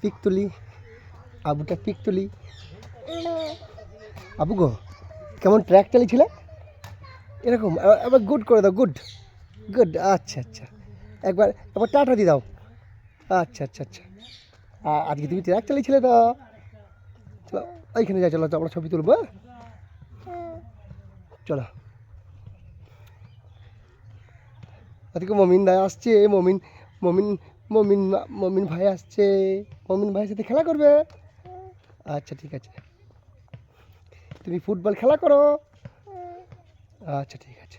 Pick তুলি আবুটা pick তুলি আবু গো, কেমন ট্র্যাক চালিয়েছিলে এরকম আবার গুড করে দাও গুড গুড আচ্ছা আচ্ছা। একবার একবার টাটা দিয়ে দাও। আচ্ছা আচ্ছা আচ্ছা। আজকে তুমি ট্র্যাক চালিয়েছিলে তো। চলো, ওইখানে যাই, চলো, আমরা ছবি তুলবো হ্যাঁ? চলো। আজকে মমিন ভাই আসছে, মমিন মমিন মমিন মমিন ভাই আসছে। মমিন ভাইয়ের সাথে খেলা করবে? আচ্ছা ঠিক আছে। তুমি ফুটবল খেলা করো। আচ্ছা ঠিক আছে।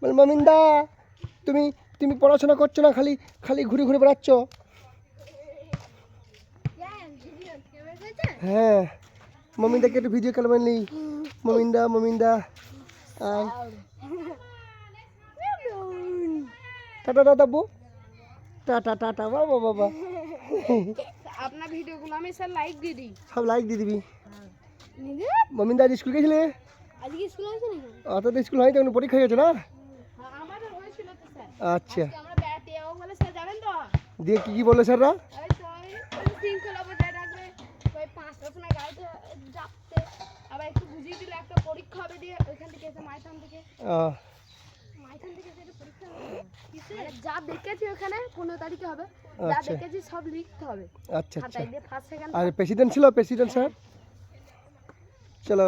বল, মমিন দা, তুমি তুমি পড়াশোনা করছ না, খালি খালি ঘুরে ঘুরে বেড়াচ্ছ? হ্যাঁ। মমিনদাকে একটু ভিডিও কল বানলি মমিনদা মমিনদা আয়। টাটা টাটা বউ টাটা টাটা বাবা বাবা আপনার ভিডিওগুলো আমি স্যার লাইক দিয়ে দিই সব লাইক দিয়ে দিবি নিজে মমিনদা আজ স্কুল গেছিলে আজকে স্কুল আছে নাকি অত তো স্কুল হয়নি তখন পরীক্ষা হয়েছে না আমাদের হয়েছিল তো স্যার আচ্ছা আজকে আমরা বেড়াতে যাবো বলে স্যার জানেন তো দিয়ে কি কি বললো স্যাররা ওই তো ওই শৃঙ্খলা বজায় রাখবে ওই পাঁচটার সময় গাড়িতে যাচ্ছে আবার একটু বুঝিয়ে দিলে একটা পরীক্ষা হবে দিয়ে ওইখান থেকে এসে মাইথান থেকে আহ, মাইথান থেকে এসে যা দেখেছি ওখানে পনেরো তারিখে হবে। যা আচ্ছা। দেখেছি সব লিখতে হবে। আচ্ছা আচ্ছা। আর প্রেসিডেন্ট ছিল প্রেসিডেন্ট স্যার চলো।